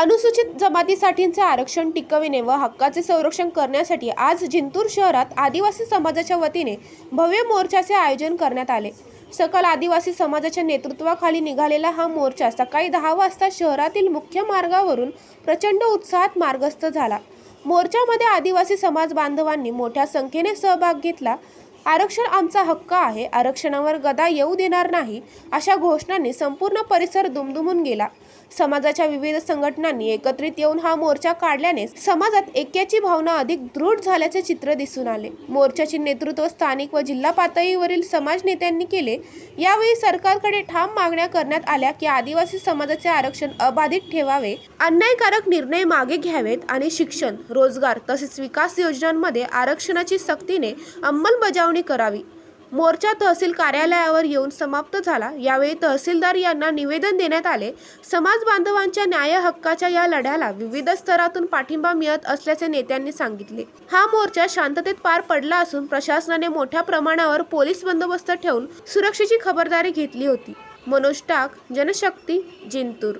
अनुसूचित जमातीसाठींचे आरक्षण टिकविणे व हक्काचे संरक्षण करण्यासाठी आज जिंतूर शहरात आदिवासी समाजाच्या वतीने भव्य मोर्चाचे आयोजन करण्यात आले. सकल आदिवासी समाजाच्या नेतृत्वाखाली निघालेला हा मोर्चा सकाळी दहा वाजता शहरातील मुख्य मार्गावरून प्रचंड उत्साहात मार्गस्थ झाला. मोर्चामध्ये आदिवासी समाज बांधवांनी मोठ्या संख्येने सहभाग घेतला. आरक्षण आमचा हक्क आहे आरक्षणावर गदा येऊ देणार नाही अशा घोषणांनी संपूर्ण परिसर दुमदुमून गेला. समाजाच्या विविध संघटनांनी एकत्रित येऊन हा मोर्चा काढल्याने समाजात ऐक्याची भावना अधिक दृढ झाल्याचे चित्र दिसून आले. मोर्चाचे नेतृत्व स्थानिक व जिल्हा पातळीवरील समाज नेत्यांनी केले. यावेळी सरकारकडे ठाम मागण्या करण्यात आल्या की आदिवासी समाजाचे आरक्षण अबाधित ठेवावे अन्यायकारक निर्णय मागे घ्यावेत आणि शिक्षण रोजगार तसेच विकास योजनांमध्ये आरक्षणाची सक्तीने अंमलबजावणी करावी. मोर्चा तहसील कार्यालयावर येऊन समाप्त झाला. यावेळी तहसीलदार यांना निवेदन देण्यात आले. समाज बांधवांच्या न्याय हक्काच्या या लढ्याला विविध स्तरातून पाठिंबा मिळत असल्याचे नेत्यांनी सांगितले. हा मोर्चा शांततेत पार पडला असून प्रशासनाने मोठ्या प्रमाणावर पोलीस बंदोबस्त ठेवून सुरक्षेची खबरदारी घेतली होती. मनोज टाक जनशक्ती जिंतूर.